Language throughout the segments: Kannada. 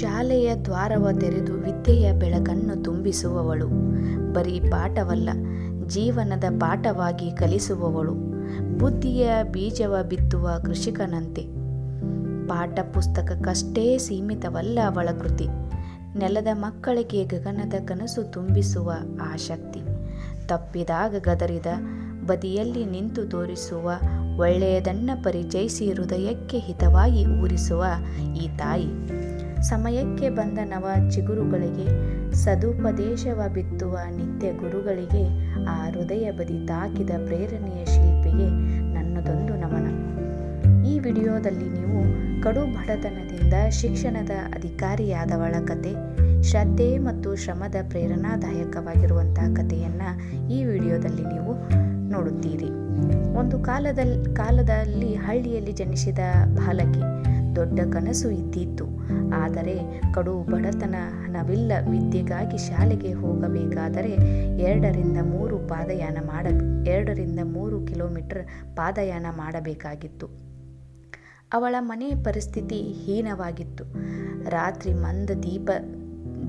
ಶಾಲೆಯ ದ್ವಾರವ ತೆರೆದು ವಿದ್ಯೆಯ ಬೆಳಕನ್ನು ತುಂಬಿಸುವವಳು. ಬರೀ ಪಾಠವಲ್ಲ, ಜೀವನದ ಪಾಠವಾಗಿ ಕಲಿಸುವವಳು. ಬುದ್ಧಿಯ ಬೀಜವ ಬಿತ್ತುವ ಕೃಷಿಕನಂತೆ. ಪಾಠ ಪುಸ್ತಕಕ್ಕಷ್ಟೇ ಸೀಮಿತವಲ್ಲ ಅವಳ ಕೃತಿ. ನೆಲದ ಮಕ್ಕಳಿಗೆ ಗಗನದ ಕನಸು ತುಂಬಿಸುವ ಆಸಕ್ತಿ ತಪ್ಪಿದಾಗ ಗದರಿದ, ಬದಿಯಲ್ಲಿ ನಿಂತು ತೋರಿಸುವ, ಒಳ್ಳೆಯದನ್ನ ಪರಿಚಯಿಸಿ ಹೃದಯಕ್ಕೆ ಹಿತವಾಗಿ ಊರಿಸುವ ಈ ತಾಯಿ. ಸಮಯಕ್ಕೆ ಬಂದ ನವ ಚಿಗುರುಗಳಿಗೆ ಸದುಪದೇಶವ ಬಿತ್ತುವ ನಿತ್ಯ ಗುರುಗಳಿಗೆ ಆ ಹೃದಯ ಬದಿ ತಾಕಿದ ಪ್ರೇರಣೆಯ ಶಿಲ್ಪಿಗೆ ನನ್ನದೊಂದು ನಮನ. ಈ ವಿಡಿಯೋದಲ್ಲಿ ನೀವು ಕಡು ಬಡತನದಿಂದ ಶಿಕ್ಷಣದ ಅಧಿಕಾರಿಯಾದವಳ ಕತೆ, ಶ್ರದ್ಧೆ ಮತ್ತು ಶ್ರಮದ ಪ್ರೇರಣಾದಾಯಕವಾಗಿರುವಂತಹ ಕಥೆಯನ್ನು ಈ ವಿಡಿಯೋದಲ್ಲಿ ನೀವು ನೋಡುತ್ತೀರಿ. ಒಂದು ಕಾಲದಲ್ಲಿ ಕಾಲದಲ್ಲಿ ಹಳ್ಳಿಯಲ್ಲಿ ಜನಿಸಿದ ಬಾಲಕಿ ದೊಡ್ಡ ಕನಸು ಇದ್ದಿತ್ತು. ಆದರೆ ಕಡು ಬಡತನ ಹಣವಿಲ್ಲ ವಿದ್ಯೆಗಾಗಿ ಶಾಲೆಗೆ ಹೋಗಬೇಕಾದರೆ ಎರಡರಿಂದ ಮೂರು ಪಾದಯಾನ ಮಾಡ, ಎರಡರಿಂದ ಮೂರು ಕಿಲೋಮೀಟರ್ ಪಾದಯಾನ ಮಾಡಬೇಕಾಗಿತ್ತು. ಅವಳ ಮನೆ ಪರಿಸ್ಥಿತಿ ಹೀನವಾಗಿತ್ತು. ರಾತ್ರಿ ಮಂದ ದೀಪ,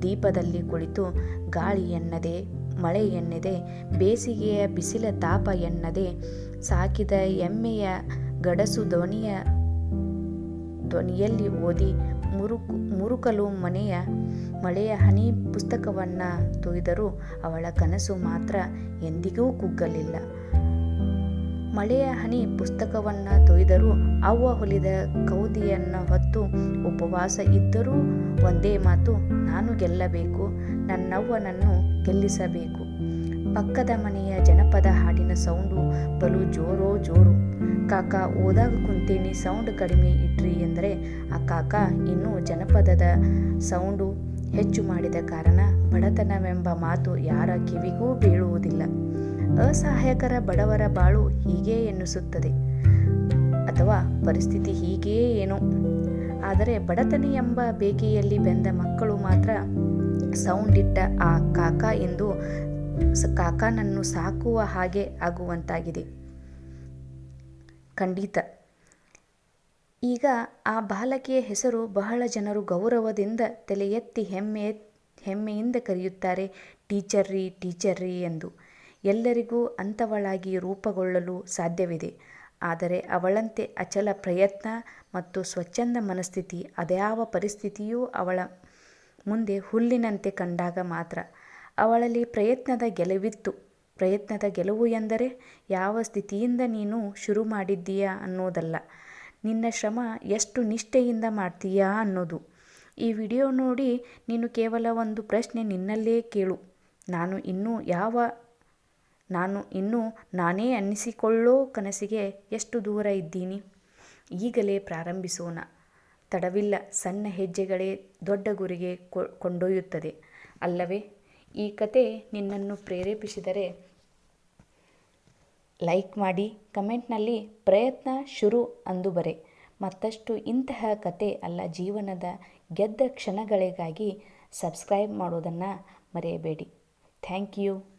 ದೀಪದಲ್ಲಿ ಕುಳಿತು ಗಾಳಿ ಎನ್ನದೆ, ಮಳೆ ಎನ್ನದೆ, ಬೇಸಿಗೆಯ ಬಿಸಿಲ ತಾಪ ಎನ್ನದೆ, ಸಾಕಿದ ಎಮ್ಮೆಯ ಗಡಸು ಧ್ವನಿಯ ಧ್ವನಿಯಲ್ಲಿ ಓದಿ ಮುರುಕು, ಮುರುಕಲು ಮನೆಯ ಮಳೆಯ ಹನಿ ಪುಸ್ತಕವನ್ನು ತೊಯ್ದರೂ ಅವಳ ಕನಸು ಮಾತ್ರ ಎಂದಿಗೂ ಕುಗ್ಗಲಿಲ್ಲ. ಮಳೆಯ ಹನಿ ಪುಸ್ತಕವನ್ನು ತೊಯ್ದರೂ ಅವ್ವ ಹೊಲಿದ ಕೌದಿಯನ್ನು ಹೊತ್ತು ಉಪವಾಸ ಇದ್ದರೂ ಒಂದೇ ಮಾತು, ನಾನು ಗೆಲ್ಲಬೇಕು, ನನ್ನವ್ವನನ್ನು ಗೆಲ್ಲಿಸಬೇಕು. ಪಕ್ಕದ ಮನೆಯ ಜನಪದ ಹಾಡಿನ ಸೌಂಡು ಬಲು ಜೋರೋ ಜೋರು. ಕಾಕ, ಓದಾಗ ಕುಂತೇನಿ, ಸೌಂಡ್ ಕಡಿಮೆ ಇಟ್ರಿ ಎಂದರೆ, ಆ ಕಾಕ ಇನ್ನೂ ಜನಪದದ ಸೌಂಡು ಹೆಚ್ಚು ಮಾಡಿದ ಕಾರಣ ಬಡತನವೆಂಬ ಮಾತು ಯಾರ ಕಿವಿಗೂ ಬೀಳುವುದಿಲ್ಲ. ಅಸಹಾಯಕರ ಬಡವರ ಬಾಳು ಹೀಗೆ ಎನ್ನಿಸುತ್ತದೆ. ಅಥವಾ ಪರಿಸ್ಥಿತಿ ಹೀಗೇ ಏನೋ. ಆದರೆ ಬಡತನ ಎಂಬ ಬೇಕೆಯಲ್ಲಿ ಬೆಂದ ಮಕ್ಕಳು ಮಾತ್ರ ಸೌಂಡ್ ಇಟ್ಟ ಆ ಕಾಕ ಎಂದು ಕಾಕನನ್ನು ಸಾಕುವ ಹಾಗೆ ಆಗುವಂತಾಗಿದೆ. ಖಂಡಿತ. ಈಗ ಆ ಬಾಲಕಿಯ ಹೆಸರು ಬಹಳ ಜನರು ಗೌರವದಿಂದ ತಲೆ ಎತ್ತಿ ಹೆಮ್ಮೆ, ಹೆಮ್ಮೆಯಿಂದ ಕರೆಯುತ್ತಾರೆ ಟೀಚರ್ರಿ ಟೀಚರ್ರಿ ಎಂದು. ಎಲ್ಲರಿಗೂ ಅಂಥವಳಾಗಿ ರೂಪುಗೊಳ್ಳಲು ಸಾಧ್ಯವಿದೆ. ಆದರೆ ಅವಳಂತೆ ಅಚಲ ಪ್ರಯತ್ನ ಮತ್ತು ಸ್ವಚ್ಛಂದ ಮನಸ್ಥಿತಿ, ಅದ್ಯಾವ ಪರಿಸ್ಥಿತಿಯೂ ಅವಳ ಮುಂದೆ ಹುಲ್ಲಿನಂತೆ ಕಂಡಾಗ ಮಾತ್ರ. ಅವಳಲ್ಲಿ ಪ್ರಯತ್ನದ ಗೆಲುವಿತ್ತು. ಪ್ರಯತ್ನದ ಗೆಲುವು ಎಂದರೆ ಯಾವ ಸ್ಥಿತಿಯಿಂದ ನೀನು ಶುರು ಮಾಡಿದ್ದೀಯಾ ಅನ್ನೋದಲ್ಲ. ನಿನ್ನ ಶ್ರಮ ಎಷ್ಟು ನಿಷ್ಠೆಯಿಂದ ಮಾಡ್ತೀಯಾ ಅನ್ನೋದು. ಈ ವಿಡಿಯೋ ನೋಡಿ ನೀನು ಕೇವಲ ಒಂದು ಪ್ರಶ್ನೆ ನಿನ್ನಲ್ಲೇ ಕೇಳು. ನಾನು ಇನ್ನೂ ಯಾವ, ನಾನು ಇನ್ನೂ ನಾನೇ ಅನ್ನಿಸಿಕೊಳ್ಳೋ ಕನಸಿಗೆ ಎಷ್ಟು ದೂರ ಇದ್ದೀನಿ? ಈಗಲೇ ಪ್ರಾರಂಭಿಸೋಣ. ತಡವಿಲ್ಲ. ಸಣ್ಣ ಹೆಜ್ಜೆಗಳೇ ದೊಡ್ಡ ಗುರಿಗೆ ಕೊಂಡೊಯ್ಯುತ್ತದೆ. ಅಲ್ಲವೇ? ಈ ಕತೆ ನಿನ್ನನ್ನು ಪ್ರೇರೇಪಿಸಿದರೆ ಲೈಕ್ ಮಾಡಿ, ಕಮೆಂಟ್ನಲ್ಲಿ ಪ್ರಯತ್ನ ಶುರು ಅಂದು ಬರೆ. ಮತ್ತಷ್ಟು ಇಂತಹ ಕತೆ ಅಲ್ಲ ಜೀವನದ ಗೆದ್ದ ಕ್ಷಣಗಳಿಗಾಗಿ ಸಬ್ಸ್ಕ್ರೈಬ್ ಮಾಡೋದನ್ನು ಮರೆಯಬೇಡಿ. Thank you.